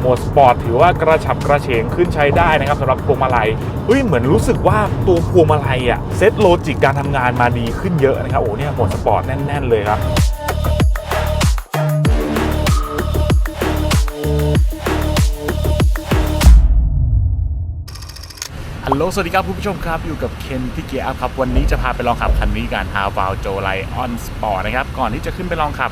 โหมดสปอร์ตถือว่ากระฉับกระเฉงขึ้นใช้ได้นะครับสำหรับพวงมาลัยเฮ้ยเหมือนรู้สึกว่าตัวพวงมาลัยอะเซตโลจิกการทำงานมาดีขึ้นเยอะนะครับโอ้เนี่ยโหมดสปอร์ตแน่น ๆ เลยครับฮัลโหล สวัสดีครับคุณผู้ชมครับ อยู่กับเคนที่เกียร์อัพครับ วันนี้จะพาไปลองขับคันนี้กัน h a v a l j o l i o n Sport นะครับ ก่อนที่จะขึ้นไปลองขับ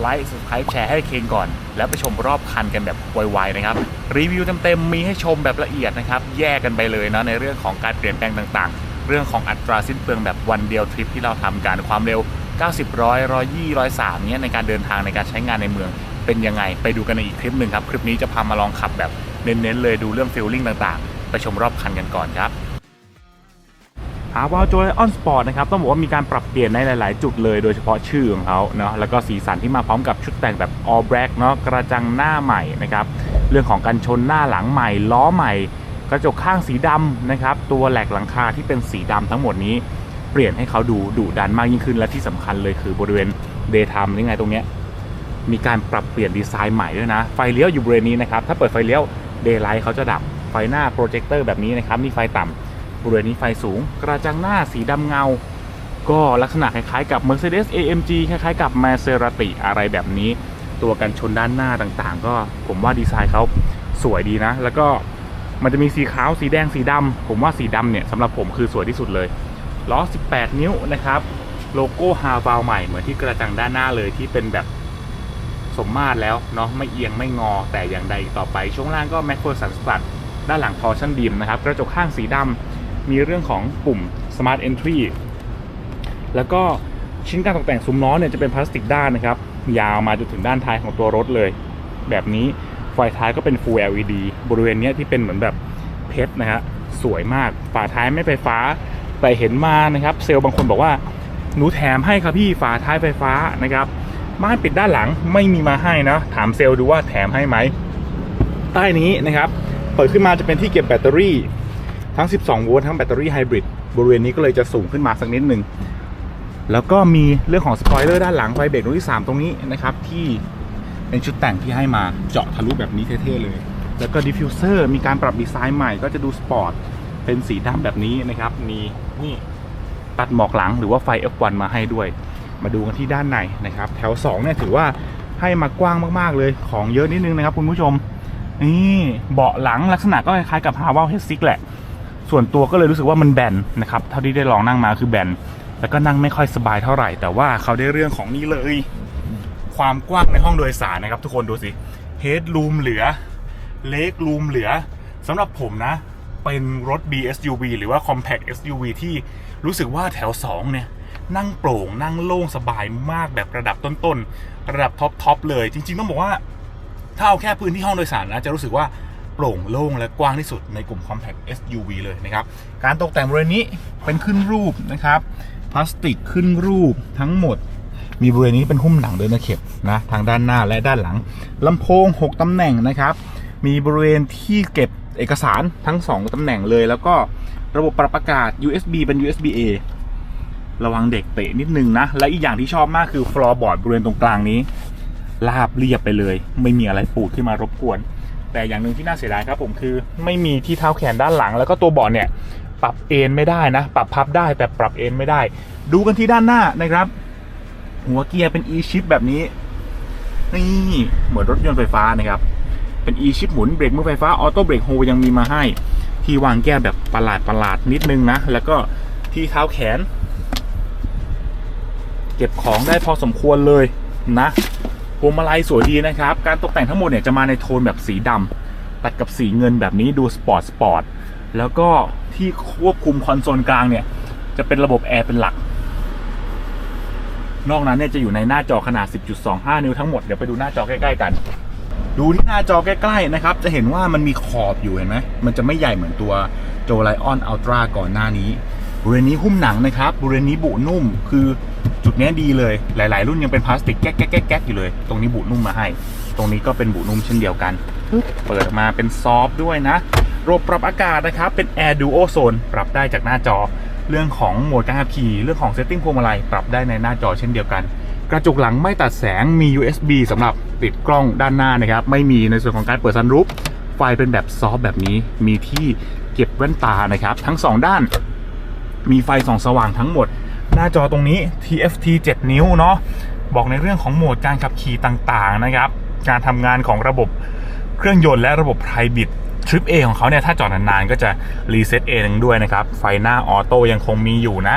ไลค์ subscribe แชร์ให้เคนก่อน แล้วไปชมรอบคันกันแบบไวๆนะครับ รีวิวเต็มๆ มีให้ชมแบบละเอียดนะครับ แยกกันไปเลยเนาะในเรื่องของการเปลี่ยนแปลงต่างๆ เรื่องของอัตราสิ้นเปลืองแบบวันเดียวทริปที่เราทำการความเร็ว 90ร้อยร้อยยี่ร้อยสามเนี้ยในการเดินทางในการใช้งานในเมืองเป็นยังไง ไปดูกันในอีกคลิปหนึ่งครับ คลิปนี้จะพามาลองขับแบบเน้นๆเลยดูเรื่องฟิลลิ่งต่างๆ ไปชมรอบคันกันก่อนครับ หาวาโจไลออนสปอร์ตนะครับต้องบอกว่ามีการปรับเปลี่ยนในหลาย ๆ จุดเลยโดยเฉพาะชื่อของเขาเนาะแล้วก็สีสันที่มาพร้อมกับชุดแต่งแบบ all black เนาะกระจังหน้าใหม่นะครับเรื่องของการชนหน้าหลังใหม่ ล้อใหม่ กระจกข้างสีดำนะครับตัวแหลกหลังคาที่เป็นสีดำทั้งหมดนี้เปลี่ยนให้เขาดูดุดันมากยิ่งขึ้นและที่สำคัญเลยคือบริเวณ daytime นี่ไงตรงเนี้ยมีการปรับเปลี่ยนดีไซน์ใหม่ด้วยนะ ไฟเลี้ยวอยู่บริเวณนี้นะครับ ถ้าเปิดไฟเลี้ยว daylight เขาจะดับ ไฟหน้าโปรเจคเตอร์แบบนี้นะครับ นี่ไฟต่ำ บริเวณนี้ไฟสูง กระจังหน้าสีดำเงา ก็ลักษณะคล้ายๆกับ Mercedes AMG คล้ายๆกับ Maserati อะไรแบบนี้ ตัวกันชนด้านหน้าต่างๆ ก็ผมว่าดีไซน์เขาสวยดีนะ แล้วก็มันจะมีสีขาวสีแดงสีดำผมว่าสีดำเนี่ยสำหรับผมคือสวยที่สุดเลยล้อ 18 นิ้วนะครับ โลโก้ฮาวาลใหม่เหมือนที่กระจังด้านหน้าเลยที่เป็นแบบสมมาตรแล้วเนาะไม่เอียงไม่งอแต่อย่างใดต่อไป ช่วงล่างก็แมคโครสันสตัดด้านหลังทอชันดีมนะครับ กระจกข้างสีดำ มีเรื่องของปุ่ม Smart Entry แล้วก็ชิ้นการตกแต่งซุ้มล้อเนี่ยจะเป็นพลาสติกด้านนะครับ ยาวมาจนถึงด้านท้ายของตัวรถเลย แบบนี้ไฟท้ายก็เป็น Full LED บริเวณนี้ที่เป็นเหมือนแบบเพชรนะฮะสวยมากฝาท้ายไม่ไฟฟ้าแต่เห็นมานะครับ เซลล์บางคนบอกว่าหนูแถมให้ครับพี่ฝาท้ายไฟฟ้านะครับม่านปิดด้านหลังไม่มีมาให้นะ ถามเซลล์ดูว่าแถมให้ไหม ใต้นี้นะครับ เปิดขึ้นมาจะเป็นที่เก็บแบตเตอรี่ ทั้ง 12 โวลต์ทั้งแบตเตอรี่ไฮบริดบริเวณนี้ก็เลยจะสูงขึ้นมาสักนิดหนึ่งแล้วก็มีเรื่องของสปอยเลอร์ด้านหลังไฟเบรกรุ่นที่ 3 ตรงนี้นะครับ ที่เป็นชุดแต่งที่ให้มาเจาะทะลุแบบนี้เท่ๆเลย แล้วก็ดิฟฟิวเซอร์มีการปรับดีไซน์ใหม่ก็จะดูสปอร์ตเป็นสีดำแบบนี้นะครับ มีนี่ตัดหมอกหลังหรือว่าไฟ F1 มาให้ด้วย มาดูกันที่ด้านในนะครับ แถว2เนี่ยถือว่าให้มากว้างมากๆเลยของเยอะนิดนึงนะครับคุณผู้ชมนี่เบาะหลังลักษณะก็คล้ายๆกับ h a v a l H6 แหละ ส่วนตัวก็เลยรู้สึกว่ามันแบนนะครับเท่าที่ได้ลองนั่งมาคือแบนแล้วก็นั่งไม่ค่อยสบายเท่าไหร่ แต่ว่าเขาได้เรื่องของนี่เลย ความกว้างในห้องโดยสารนะครับ ทุกคนดูสิ Head Room เหลือ Leg Room เหลือสำหรับผมนะ เป็นรถ BSUV หรือว่า Compact SUV ที่รู้สึกว่าแถว 2 เนี่ย นั่งโปร่ง นั่งโล่งสบายมากแบบระดับต้นๆ ระดับท็อปๆเลย จริง ๆ ต้องบอกว่า ถ้าเอาแค่พื้นที่ห้องโดยสารนะ จะรู้สึกว่า โปร่งโล่งและกว้างที่สุดในกลุ่ม Compact SUV เลยนะครับ การตกแต่งบริเวณนี้เป็นขึ้นรูปนะครับ พลาสติกขึ้นรูปทั้งหมด มีบริเวณนี้เป็นหุ้มหนังเดินตะเข็บนะทางด้านหน้าและด้านหลังลำโพง 6ตำแหน่งนะครับ มีบริเวณที่เก็บเอกสารทั้ง 2ตำแหน่งเลย แล้วก็ระบบปรับอากาศ USB เป็น USB A ระวังเด็กเตะนิดนึงนะ และอีกอย่างที่ชอบมากคือฟลอร์บอร์ดบริเวณตรงกลางนี้ราบเรียบไปเลย ไม่มีอะไรปูดขึ้นมารบกวน แต่อย่างหนึ่งที่น่าเสียดายครับผมคือไม่มีที่เท้าแขนด้านหลัง แล้วก็ตัวเบาะเนี่ยปรับเอนไม่ได้นะ ปรับพับได้แต่ปรับเอนไม่ได้ ดูกันที่ด้านหน้านะครับ หัวเกียร์เป็น e shift แบบนี้นี่เหมือนรถยนต์ไฟฟ้านะครับ เป็น e shift หมุนเบรกมือไฟฟ้าออโต้เบรกโฮยังมีมาให้ ที่วางแก้วแบบประหลาดประหลาดนิดนึงนะ แล้วก็ที่เท้าแขน เก็บของได้พอสมควรเลยนะ พวงมาลัยสวยดีนะครับ การตกแต่งทั้งหมดเนี่ยจะมาในโทนแบบสีดำตัดกับสีเงินแบบนี้ดูสปอร์ตสปอร์ตแล้วก็ที่ควบคุมคอนโซลกลางเนี่ย จะเป็นระบบแอร์เป็นหลัก นอกนั้นเนี่ยจะอยู่ในหน้าจอขนาด 10.25 นิ้วทั้งหมด เดี๋ยวไปดูหน้าจอใกล้ๆกัน ดูที่หน้าจอใกล้ๆนะครับ จะเห็นว่ามันมีขอบอยู่เห็นไหมมันจะไม่ใหญ่เหมือนตัวโจไลออนอัลตร้าก่อนหน้านี้บริเวณนี้หุ้มหนังนะครับบริเวณนี้บุนุ่มคือ นี้ยดีเลย หลาย ๆ รุ่นยังเป็นพลาสติกแก๊กแก๊กแก๊กอยู่เลย ตรงนี้บุนุ่มมาให้ ตรงนี้ก็เป็นบุนุ่มเช่นเดียวกัน เปิดมาเป็นซอฟด้วยนะ ระบบปรับอากาศนะครับ เป็น Air Duo Zone ปรับได้จากหน้าจอ เรื่องของโหมดการขับขี่ เรื่องของเซตติ้งพวงมาลัย ปรับได้ในหน้าจอเช่นเดียวกัน กระจกหลังไม่ตัดแสง มี USB สำหรับติดกล้องด้านหน้านะครับ ไม่มีในส่วนของการเปิดซันรูฟ ไฟเป็นแบบซอฟแบบนี้ มีที่เก็บแว่นตานะครับ ทั้ง 2 ด้าน มีไฟส่องสว่างทั้งหมด หน้าจอตรงนี้ TFT 7 นิ้วเนาะบอกในเรื่องของโหมดการขับขี่ต่างๆนะครับ การทำงานของระบบเครื่องยนต์และระบบไพรบิดทริป A ของเขาเนี่ยถ้าจอดนานๆก็จะรีเซ็ตเองด้วยนะครับ ไฟหน้าออโต้ยังคงมีอยู่นะ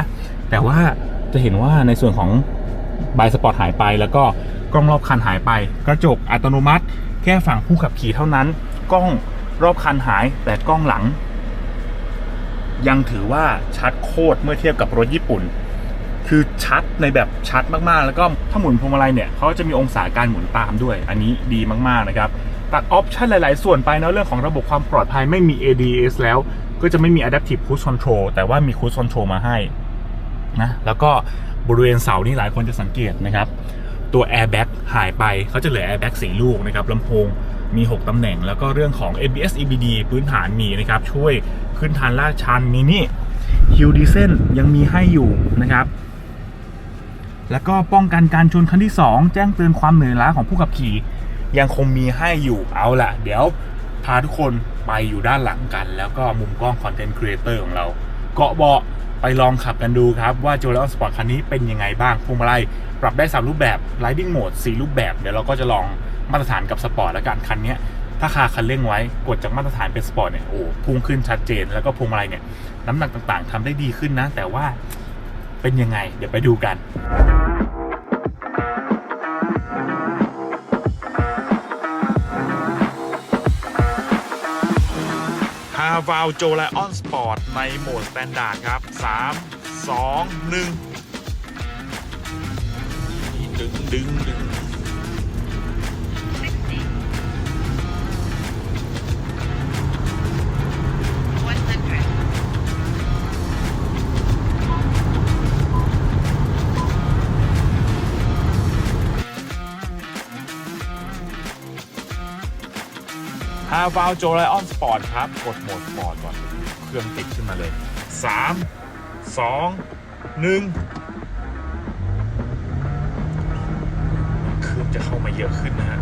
แต่ว่าจะเห็นว่าในส่วนของบายสปอร์ตหายไป แล้วก็กล้องรอบคันหายไป กระจกอัตโนมัติ แค่ฝั่งผู้ขับขี่เท่านั้น กล้องรอบคันหายแต่กล้องหลัง ยังถือว่าชัดโคตรเมื่อเทียบกับรถญี่ปุ่น คือชัดในแบบชัดมากๆ แล้วก็ถ้าหมุนพวงมาลัยเนี่ยเขาจะมีองศาการหมุนตามด้วย อันนี้ดีมากๆนะครับตัดออปชันหลาย ๆ ส่วนไปเนะเรื่องของระบบความปลอดภัยไม่มี ADS แล้วก็จะไม่มี Adaptive Cruise Control แต่ว่ามี Cruise Control มาให้นะแล้วก็บริเวณเสานี่หลายคนจะสังเกตนะครับ ตัว Airbag หายไปเขาจะเหลือ Airbag 4ลูกนะครับลำโพงมี 6 ตำแหน่ง แล้วก็เรื่องของ ABS EBD พื้นฐานมีนะครับ ช่วยขึ้นทานลาดชันมีนี่ฮิวดีเซนยังมีให้อยู่นะครับ แล้วก็ป้องกันการชนครั้งที่ 2 แจ้งเตือนความเหนื่อยล้าของผู้ขับขี่ ยังคงมีให้อยู่เอาละเดี๋ยวพาทุกคนไปอยู่ด้านหลังกัน แล้วก็มุมกล้องคอนเทนต์ครีเอเตอร์ของเรา เกาะเบาะไปลองขับกันดูครับ ว่า j o l e o n Sport คันนี้เป็นยังไงบ้างพวงมาลัยปรับได้ 3 รูปแบบ Riding Mode 4รูปแบบ เดี๋ยวเราก็จะลองมาตรฐานกับสปอร์ตแล้วกันคันนี้ถ้าคาคันเร่งไว้กดจากมาตรฐานเป็นสปอร์ตเนี่ยโอ้พุ่งขึ้นชัดเจน แล้วก็พวงมาลัยเนี่ยน้ำหนักต่างๆทำได้ดีขึ้นนะ แต่ว่าเป็นยังไง เดี๋ยวไปดูกัน ฮาวาลโจไลออนสปอร์ตในโหมดสแตนดาร์ดครับ 3 2 1 ดึงดึงดึงาวาลโจไลออนสปอร์ตครับ กดโหมดสปอร์ตก่อน เครื่องติดขึ้นมาเลย 3 2 1 เครื่องจะเข้ามาเยอะขึ้นนะฮะ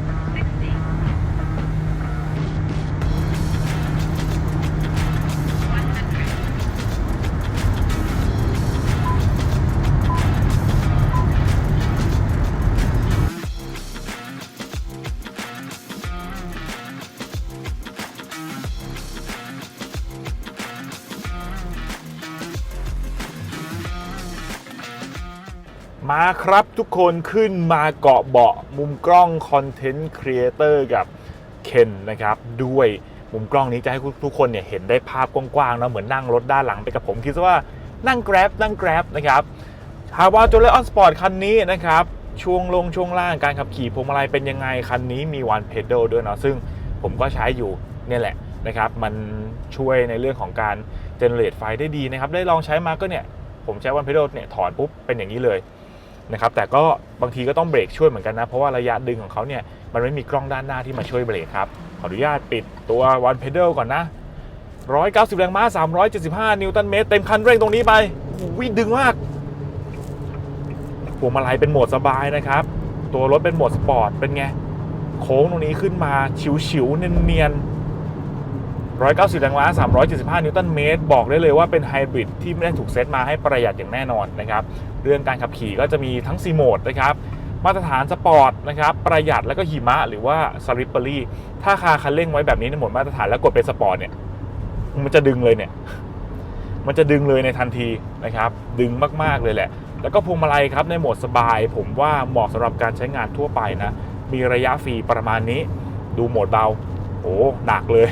มาครับทุกคนขึ้นมาเกาะเบาะมุมกล้องคอนเทนต์ครีเอเตอร์กับเคนนะครับ ด้วยมุมกล้องนี้จะให้ทุกคนเนี่ยเห็นได้ภาพกว้างๆนะเหมือนนั่งรถด้านหลังไปกับผมคิดว่านั่ง Grab นั่ง Grab นะครับฮาวาโจเลออนสปอร์ตคันนี้นะครับ ช่วงลงช่วงล่างการขับขี่พวงมาลัยเป็นยังไง คันนี้มีวันเพด a l ด้วยเนาะซึ่งผมก็ใช้อยู่เนี่ยแหละนะครับมันช่วยในเรื่องของการเจเนเรตไฟได้ดีนะครับ ได้ลองใช้มาก็เนี่ย ผมใช้วันเพด a l เนี่ยถอนปุ๊บเป็นอย่างนี้เลย นะครับแต่ก็บางทีก็ต้องเบรกช่วยเหมือนกันนะ เพราะว่าระยะดึงของเขาเนี่ยมันไม่มีกล้องด้านหน้าที่มาช่วยเบรกครับขออนุญาตปิดตัววันเพด a l ก่อนนะ 190 แรงม้า 375 นิวตันเมตร เต็มคันเร่งตรงนี้ไปวิ่งดึงมากพวงมาลัยเป็นโหมดสบายนะครับ ตัวรถเป็นโหมดสปอร์ตเป็นไง โค้งตรงนี้ขึ้นมาฉิวๆเนียนๆ 190 แรงม้า 375 นิวตันเมตร บอกได้เลยว่าเป็นไฮบริดที่ไม่ได้ถูกเซตมาให้ประหยัดอย่างแน่นอนนะครับ เรื่องการขับขี่ก็จะมีทั้งซีโหมดนะครับ มาตรฐานสปอร์ตนะครับ ประหยัดแล้วก็หิมะหรือว่าสลิปเปอรี่ ถ้าคาคันเร่งไว้แบบนี้ในโหมดมาตรฐานแล้วกดเป็นสปอร์ตเนี่ย มันจะดึงเลยเนี่ย มันจะดึงเลยในทันทีนะครับ ดึงมากๆเลยแหละ แล้วก็พวงมาลัยครับในโหมดสบาย ผมว่าเหมาะสำหรับการใช้งานทั่วไปนะ มีระยะฟรีประมาณนี้ ดูโหมดเบา โอ้หนักเลย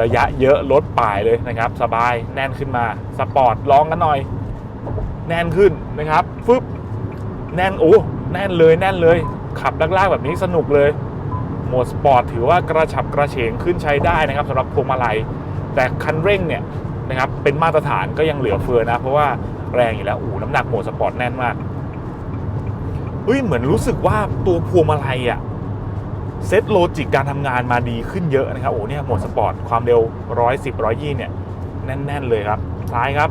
ระยะเยอะลดป่ายเลยนะครับ สบายแน่นขึ้นมา สปอร์ตลองกันหน่อย แน่นขึ้นนะครับฟึบแน่นโอ้แน่นเลยแน่นเลย ขับลากๆแบบนี้สนุกเลยโหมดสปอร์ตถือว่ากระฉับกระเฉงขึ้นใช้ได้นะครับสำหรับพวงมาลัย แต่คันเร่งเนี่ยนะครับเป็นมาตรฐานก็ยังเหลือเฟือนะ เพราะว่าแรงอยู่แล้วอู้น้ำหนักโหมดสปอร์ตแน่นมากเฮ้ยเหมือนรู้สึกว่าตัวพวงมาลัยอะ เซตโลจิกการทำงานมาดีขึ้นเยอะนะครับ โอ้เนี่ยโหมดสปอร์ตความเร็ว 110 120 เนี่ย แน่น ๆ เลยครับซ้ายครับ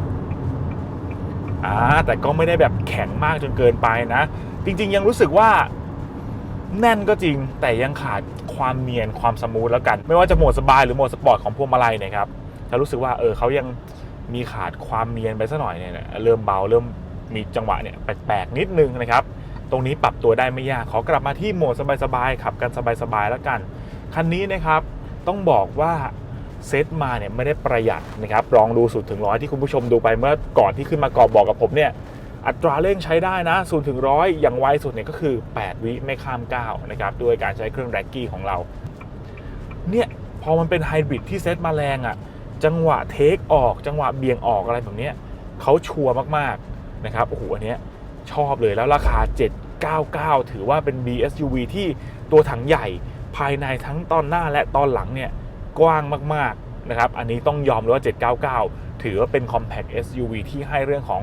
อ่าแต่ก็ไม่ได้แบบแข็งมากจนเกินไปนะ จริง ๆ ยังรู้สึกว่าแน่นก็จริง แต่ยังขาดความเนียนความสมูทแล้วกัน ไม่ว่าจะโหมดสบายหรือโหมดสปอร์ตของพวงมาลัยเนะครับจะรู้สึกว่าเออเขายังมีขาดความเนียนไปสักหน่อยเนี่ยเริ่มเบาเริ่มมีจังหวะเนี่ยแปลกๆนิดนึงนะครับ ตรงนี้ปรับตัวได้ไม่ยากขอกลับมาที่โหมดสบายๆขับกันสบายๆแล้วกัน คันนี้นะครับต้องบอกว่าเซตมาเนี่ยไม่ได้ประหยัดนะครับลองดูสุดถึงร้อยที่คุณผู้ชมดูไปเมื่อก่อนที่ขึ้นมากรอบบอกกับผมเนี่ยอัตราเร่งใช้ได้นะ0ูนถึงร้อยอย่างไวสุดเนี่ยก็คือ 8 วิไม่ข้าม9นะครับด้วยการใช้เครื่องแร็กกี้ของเรา เนี่ยพอมันเป็นไฮบริดที่เซตมาแรงอะ่ะ จังหวะเทคออก จังหวะเบี่ยงออกอะไรแบบเนี้ยเขาชัวร์มาก ๆ นะครับ โอ้โหอันเนี้ยชอบเลยแล้วราคา 99 ถือว่าเป็น BSUV ที่ตัวถังใหญ่ภายในทั้งตอนหน้าและตอนหลังเนี่ยกว้างมากๆนะครับ อันนี้ต้องยอมเลยว่า 799 ถือว่าเป็น compact SUV ที่ให้เรื่องของ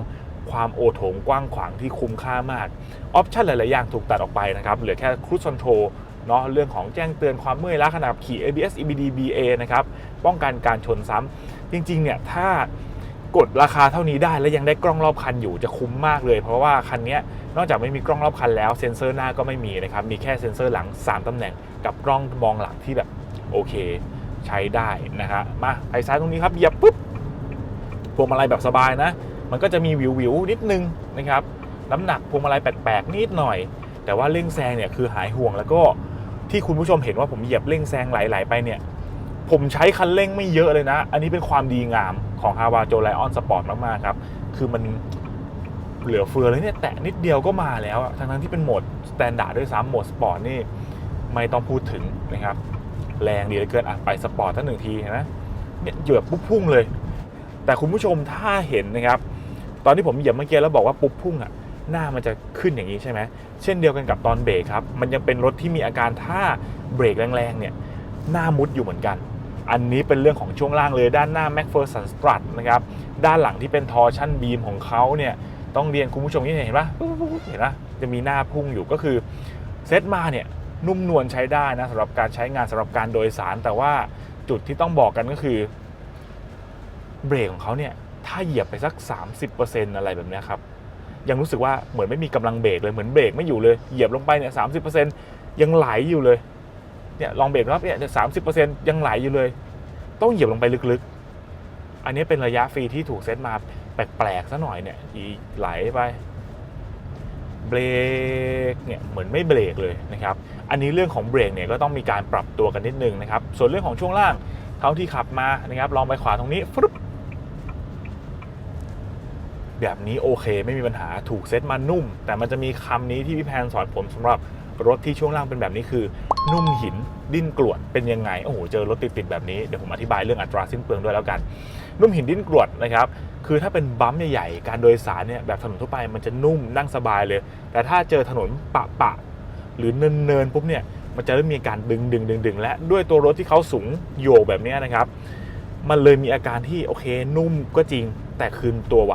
ความโอโถงกว้างขวางที่คุ้มค่ามาก ออปชันหลาย ๆ อย่างถูกตัดออกไปนะครับ เหลือแค่ cruise control เนาะเรื่องของแจ้งเตือนความเมื่อยล้าขณะขี่ ABS EBD BA นะครับ ป้องกันการชนซ้ำจริง ๆ เนี่ย ถ้า กดราคาเท่านี้ได้แล้วยังได้กล้องรอบคันอยู่จะคุ้มมากเลย เพราะว่าคันนี้นอกจากไม่มีกล้องรอบคันแล้วเซ็นเซอร์หน้าก็ไม่มีนะครับมีแค่เซ็นเซอร์หลัง 3ตำแหน่งกับกล้องมองหลังที่แบบโอเค ใช้ได้นะครับมาไปซ้ายตรงนี้ครับเหยียบปุ๊บพวงมาลัยแบบสบายนะ มันก็จะมีวิววิวนิดนึงนะครับน้ำหนักพวงมาลัยแปลกๆนิดหน่อย แต่ว่าเร่งแซงเนี่ยคือหายห่วงแล้วก็ที่คุณผู้ชมเห็นว่าผมเหยียบเร่งแซงไหลๆไปเนี่ย ผมใช้คันเร่งไม่เยอะเลยนะ อันนี้เป็นความดีงามของ h a w a j o l i o n Sport มากๆครับ คือมันเหลือเฟือเลยเนี่ย แตะนิดเดียวก็มาแล้วอะทั้งๆที่เป็นโหมดสแตนดาร์ดด้วยซ้ำโหมดสปอร์ตนี่ไม่ต้องพูดถึงนะครับ แรงดีเหลือเกินอะไปสปอร์ตทั้งหนึ่งทีเห็นไหมเนี่ยเหยียบปุ๊บพุ่งเลย แต่คุณผู้ชมถ้าเห็นนะครับ ตอนที่ผมเหยียบเมื่อกี้แล้วบอกว่าปุ๊บพุ่งอะหน้ามันจะขึ้นอย่างนี้ใช่ไหม เช่นเดียวกันกับตอนเบรกครับ มันยังเป็นรถที่มีอาการถ้าเบรกแรงๆเนี่ย หน้ามุดอยู่เหมือนกัน อันนี้เป็นเรื่องของช่วงล่างเลยด้านหน้า MacPherson Strut นะครับด้านหลังที่เป็นทอร์ชั่นบีมของเขาเนี่ยต้องเรียนคุณผู้ชมที่เห็นปะเห็นปะจะมีหน้าพุ่งอยู่ก็คือเซตมาเนี่ยนุ่มนวลใช้ได้นะสำหรับการใช้งานสำหรับการโดยสาร แต่ว่าจุดที่ต้องบอกกันก็คือเบรกของเขาเนี่ยถ้าเหยียบไปสัก 30%อะไรแบบนี้ครับยังรู้สึกว่าเหมือนไม่มีกำลังเบรกเลยเหมือนเบรกไม่อยู่เลยเหยียบลงไปเนี่ยสายังไหลอยู่เลย เนี่ยลองเบรกรับเนี่ยสามสิบเปอร์เซ็นต์ยังไหลอยู่เลย ต้องเหยียบลงไปลึกๆ อันนี้เป็นระยะฟรีที่ถูกเซตมาแปลกๆซะหน่อยเนี่ยอีไหลไปเบรกเนี่ยเหมือนไม่เบรกเลยนะครับ อันนี้เรื่องของเบรกเนี่ยก็ต้องมีการปรับตัวกันนิดนึงนะครับ ส่วนเรื่องของช่วงล่างเท่าที่ขับมานะครับลองไปขวาตรงนี้ฟึบแบบนี้โอเคไม่มีปัญหาถูกเซตมานุ่ม แต่มันจะมีคำนี้ที่พี่แพนสอนผมสำหรับ รถที่ช่วงล่างเป็นแบบนี้คือ นุ่มหินดิ้นกรวดเป็นยังไง โอ้โห เจอรถติดๆแบบนี้ เดี๋ยวผมอธิบายเรื่องอัตราสิ้นเปลืองด้วยแล้วกัน นุ่มหินดิ้นกรวดนะครับ คือถ้าเป็นบัมป์ใหญ่ๆ การโดยสารเนี่ยแบบถนนทั่วไปมันจะนุ่มนั่งสบายเลย แต่ถ้าเจอถนนปะปะหรือเนินๆปุ๊บเนี่ย มันจะเริ่มมีอาการดึงดึงดึงดึงและด้วยตัวรถที่เขาสูงโยกแบบนี้นะครับ มันเลยมีอาการที่โอเคนุ่มก็จริง แต่คืนตัวไว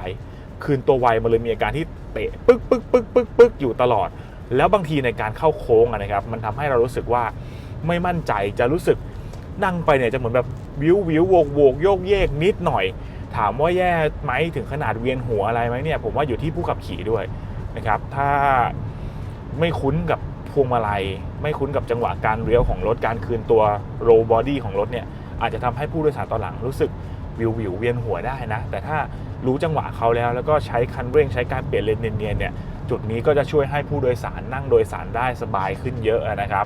คืนตัวไวมันเลยมีอาการที่เตะปึ๊กปึ๊กปึ๊กปึ๊กปึ๊กอยู่ตลอด แล้วบางทีในการเข้าโค้งนะครับ มันทำให้เรารู้สึกว่าไม่มั่นใจจะรู้สึกนั่งไปเนี่ยจะเหมือนแบบวิววิวโวกโวกโยกเยกนิดหน่อย ถามว่าแย่ไหมถึงขนาดเวียนหัวอะไรไหมเนี่ยผมว่าอยู่ที่ผู้ขับขี่ด้วยนะครับ ถ้าไม่คุ้นกับพวงมาลัย ไม่คุ้นกับจังหวะการเลี้ยวของรถการคืนตัวโรบอดี้ของรถเนี่ยอาจจะทำให้ผู้โดยสารตอนหลังรู้สึกวิววิวเวียนหัวได้นะ แต่ถ้า รู้จังหวะเขาแล้ว แล้วก็ใช้คันเร่งใช้การเปลี่ยนเลนเนียนๆเนี่ยจุดนี้ก็จะช่วยให้ผู้โดยสารนั่งโดยสารได้สบายขึ้นเยอะนะครับ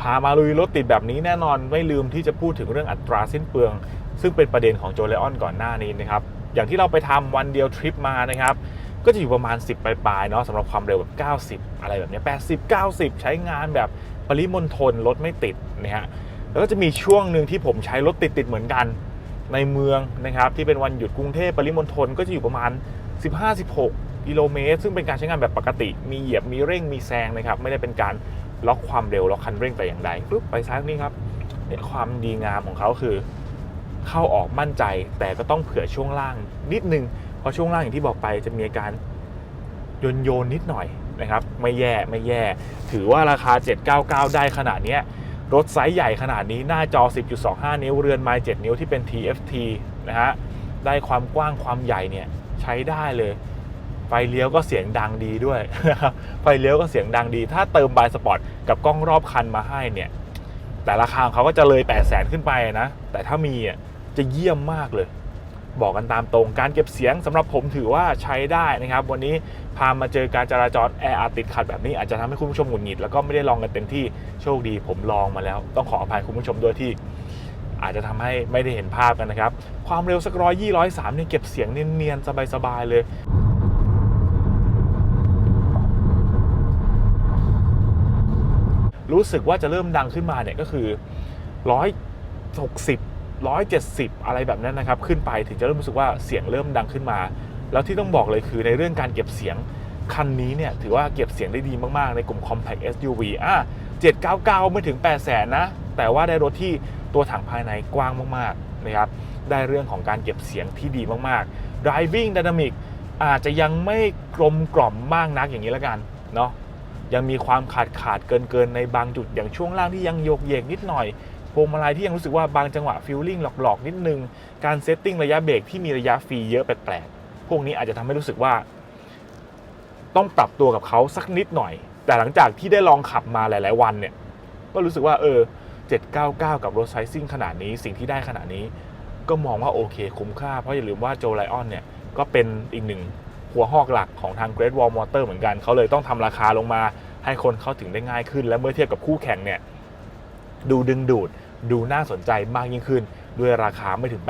พามาลุยรถติดแบบนี้แน่นอนไม่ลืมที่จะพูดถึงเรื่องอัตราสิ้นเปลือง ซึ่งเป็นประเด็นของโจเลออนก่อนหน้านี้นะครับอย่างที่เราไปทำวันเดียวทริปมานะครับก็จะอยู่ประมาณ 10 ปลายๆเนาะสำหรับความเร็วแบบ 90 อะไรแบบนี้ย80 90 ใช้งานแบบปริมณฑลรถไม่ติดนะฮะแล้วก็จะมีช่วงหนึ่งที่ผมใช้รถติดๆเหมือนกัน ในเมืองนะครับที่เป็นวันหยุดกรุงเทพปริมณฑลก็จะอยู่ประมาณ 15-16 กิโลเมตร ซึ่งเป็นการใช้งานแบบปกติ มีเหยียบมีเร่งมีแซงนะครับไม่ได้เป็นการล็อกความเร็วล็อกคันเร่งแต่อย่างใดปุ๊บไปซ้ายนี่ครับเนี่ยความดีงามของเขาคือ เข้าออกมั่นใจแต่ก็ต้องเผื่อช่วงล่างนิดนึงเพราะช่วงล่างอย่างที่บอกไปจะมีอาการโยนโยนนิดหน่อยนะครับ ไม่แย่ไม่แย่ ถือว่าราคา 799 ได้ขนาดนี้ รถไซส์ใหญ่ขนาดนี้หน้าจอ 10.25 นิ้ว เรือนไม้7นิ้วที่เป็น TFT นะฮะ ได้ความกว้างความใหญ่เนี่ยใช้ได้เลย ไฟเลี้ยวก็เสียงดังดีด้วยนะครับ ไฟเลี้ยวก็เสียงดังดี ถ้าเติมบายสปอร์ตกับกล้องรอบคันมาให้เนี่ย แต่ราคาเขาก็จะเลย 8 0 0แสนขึ้นไปนะ แต่ถ้ามีอะจะเยี่ยมมากเลย บอกกันตามตรงการเก็บเสียงสำหรับผมถือว่าใช้ได้นะครับ วันนี้พามาเจอการจราจรแออัดติดขัดแบบนี้อาจจะทำให้คุณผู้ชมหงุดหงิดแล้วก็ไม่ได้ลองกันเต็มที่โชคดีผมลองมาแล้ว ต้องขออภัยคุณผู้ชมด้วยที่ อาจจะทำให้ไม่ได้เห็นภาพกันนะครับ ความเร็วสักร้อยยี่ร้อยสามเนี่ยเก็บเสียงเนียนๆสบายๆเลยรู้สึกว่าจะเริ่มดังขึ้นมาเนี่ยก็คือร้ อยหกสิบร้อยเจ็ดสิบอะไรแบบนั้นนะครับ ขึ้นไปถึงจะเริ่มรู้สึกว่าเสียงเริ่มดังขึ้นมา แล้วที่ต้องบอกเลยคือในเรื่องการเก็บเสียงคันนี้เนี่ยถือว่าเก็บเสียงได้ดีมากๆ ในกลุ่ม Compact SUV อะ799 ไม่ถึง 8 0 0แสนนะ แต่ว่าได้รถที่ตัวถังภายในกว้างมากๆนะครับได้เรื่องของการเก็บเสียงที่ดีมากๆ Driving Dynamic อาจจะยังไม่กลมกล่อมมากนักอย่างนี้แล้วกันเนาะยังมีความขาดขาดเกินเกินๆในบางจุดอย่างช่วงล่างที่ยังโยกเยกนิดหน่อย วงมาลัยที่ยังรู้สึกว่าบางจังหวะฟิลลิ่งหลอกๆ นิดนึง การเซตติ้งระยะเบรกที่มีระยะฟรีเยอะแปลกๆ พวกนี้อาจจะทำให้รู้สึกว่า ต้องปรับตัวกับเขาสักนิดหน่อย แต่หลังจากที่ได้ลองขับมาหลาย ๆ วันเนี่ย ก็รู้สึกว่าเออ 799 กับรถไซซิ่งขนาดนี้สิ่งที่ได้ขนาดนี้ ก็มองว่าโอเค คุ้มค่า เพราะอย่าลืมว่าโจไลออนเนี่ยก็เป็นอีกหนึ่งหัวหอกหลักของทาง Great Wall Motor เหมือนกัน เขาเลยต้องทำราคาลงมาให้คนเข้าถึงได้ง่ายขึ้น และเมื่อเทียบกับคู่แข่งเนี่ย ดูดึงดูด ดูน่าสนใจมากยิ่งขึ้น ด้วยราคาไม่ถึง 8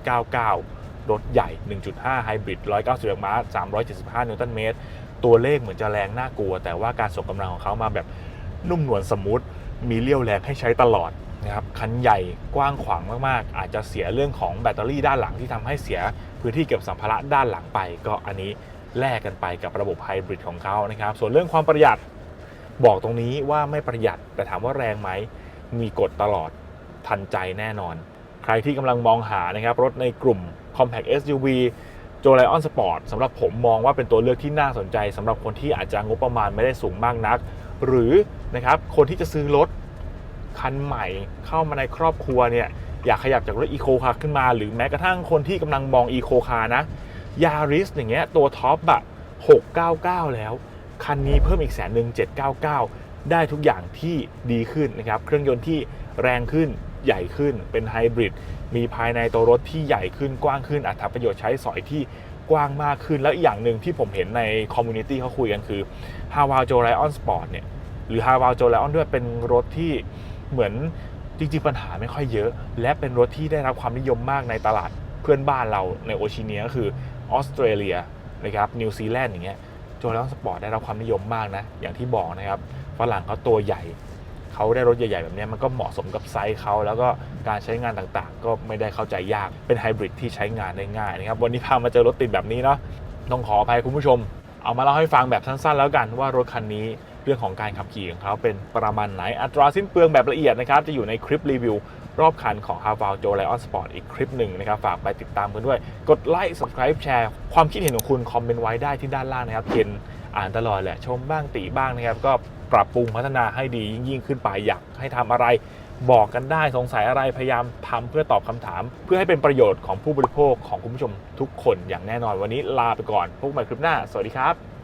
799 รถใหญ่ 1.5 ไฮบริด 190 ม้า 375 นิวตันเมตร ตัวเลขเหมือนจะแรงน่ากลัว แต่ว่าการส่งกำลังของเขามาแบบนุ่มนวลสมูท มีเลี้ยวแรงให้ใช้ตลอดนะครับ คันใหญ่กว้างขวางมากๆ อาจจะเสียเรื่องของแบตเตอรี่ด้านหลังที่ทำให้เสียพื้นที่เก็บสัมภาระด้านหลังไป ก็อันนี้แลกกันไปกับระบบไฮบริดของเขานะครับ ส่วนเรื่องความประหยัดบอกตรงนี้ว่าไม่ประหยัดแต่ถามว่าแรงไหม มีกฎตลอดทันใจแน่นอน ใครที่กำลังมองหานะครับรถในกลุ่ม Compact SUV โจไลออนสปอร์ตสำหรับผมมองว่าเป็นตัวเลือกที่น่าสนใจสำหรับคนที่อาจจะงบประมาณไม่ได้สูงมากนัก หรือนะครับคนที่จะซื้อรถคันใหม่เข้ามาในครอบครัวเนี่ยอยากขยับจากรถอีโคคาร์ขึ้นมา หรือแม้กระทั่งคนที่กำลังมองอีโคคาร์นะยาริสอย่างเงี้ยตัวท็อปอะ699 แล้ว คันนี้เพิ่มอีกแสนหนึ่ง799 ได้ทุกอย่างที่ดีขึ้นนะครับ เครื่องยนต์ที่แรงขึ้นใหญ่ขึ้น เป็นไฮบริด มีภายในตัวรถที่ใหญ่ขึ้นกว้างขึ้น อัตราประโยชน์ใช้สอยที่กว้างมากขึ้น แล้วอีกอย่างหนึ่งที่ผมเห็นในคอมมูนิตี้เขาคุยกันคือ h a w a l j o l i o n Sport เนี่ย หรือ h a w a l j o l i o n ด้วยเป็นรถที่เหมือนจริงๆปัญหาไม่ค่อยเยอะ และเป็นรถที่ได้รับความนิยมมากในตลาดเพื่อนบ้านเราในโอชิเนียก็คือออสเตรเลียนะครับนิวซีแลนด์อย่างเงี้ยโจไลออนสปอร์ตได้รับความนิยมมากนะอย่างที่บอกนะครับ ฝรั่งเขาตัวใหญ่เขาได้รถใหญ่ๆแบบนี้มันก็เหมาะสมกับไซส์เขาแล้วก็การใช้งานต่างๆ ก็ไม่ได้เข้าใจยากเป็นไฮบริดที่ใช้งานได้ง่ายนะครับวันนี้พามาเจอรถติดแบบนี้เนาะต้องขออภัยคุณผู้ชม เอามาเล่าให้ฟังแบบสั้นๆ แล้วกันว่ารถคันนี้เรื่องของการขับขี่ของเขาเป็นประมาณไหนอัตราสิ้นเปลืองแบบละเอียดนะครับจะอยู่ในคลิปรีวิวรอบคันของ h a v a l j o l i o n Sport อีกคลิปหนึ่งนะครับ ฝากไปติดตามกันด้วย กดไลค์ subscribe แชร์ ความคิดเห็นของคุณ คอมเมนต์ไว้ได้ที่ด้านล่างนะครับเคนอ่านตลอดแหละ ชมบ้างติบ้างนะครับ ก็ ปรับปรุงพัฒนาให้ดียิ่งยิ่งขึ้นไปอยากให้ทำอะไร บอกกันได้สงสัยอะไรพยายามทำเพื่อตอบคำถาม เพื่อให้เป็นประโยชน์ของผู้บริโภคของคุณผู้ชมทุกคนอย่างแน่นอนวันนี้ลาไปก่อนพบกันใหม่คลิปหน้า สวัสดีครับ